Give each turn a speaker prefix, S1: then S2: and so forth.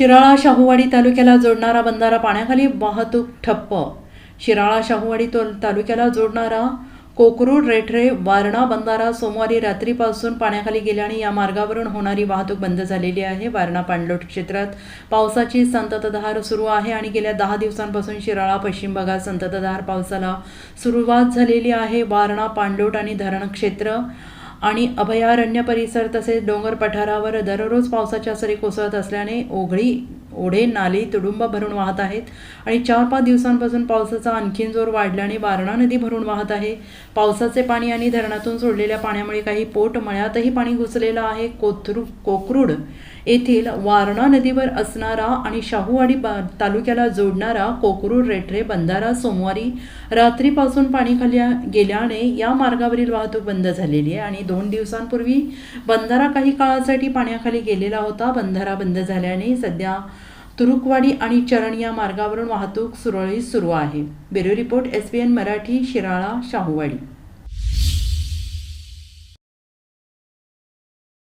S1: शिराळा शाहूवाडी तालुक्याला जोडणारा बंधारा पाण्याखाली वाहतूक ठप्प. शिराळा शाहूवाडी तालुक्याला जोडणारा कोकरूड रेठरे वारणा बंधारा सोमवारी रात्रीपासून पाण्याखाली गेल्याने या मार्गावरून होणारी वाहतूक बंद झालेली आहे. वारणा पाणलोट क्षेत्रात पावसाची संततधार सुरू आहे आणि गेल्या दहा दिवसांपासून शिराळा पश्चिम भागात संततधार पावसाला सुरुवात झालेली आहे. वारणा पाणलोट आणि धरण क्षेत्र आणि अभयारण्य परिसर तसेच डोंगर पठारावर दररोज पावसाच्या सरी कोसळत असल्याने ओघळी ओढे नाले तुडुंब भरून वाहत आहेत. आणि चार पाच दिवसांपासून पावसाचा आणखीन जोर वाढल्याने वारणा नदी भरून वाहत आहे. पावसाचे पाणी आणि धरणातून सोडलेल्या पाण्यामुळे काही पोट मळ्यातही पाणी घुसलेलं आहे. कोथरू कोकरूड येथील वारणा नदीवर असणारा आणि शाहूवाडी तालुक्याला जोडणारा कोकरूड रेठरे बंधारा सोमवारी रात्रीपासून पाणी खाली गेल्याने या मार्गावरील वाहतूक बंद झालेली आहे. आणि दोन दिवसांपूर्वी बंधारा काही काळासाठी पाण्याखाली गेलेला होता. बंधारा बंद झाल्याने सध्या तुरुकवाडी आणि चरण या मार्गावरून वाहतूक सुरळीत सुरू आहे. Bureau report S B N Marathi Shirala Shahuwadi.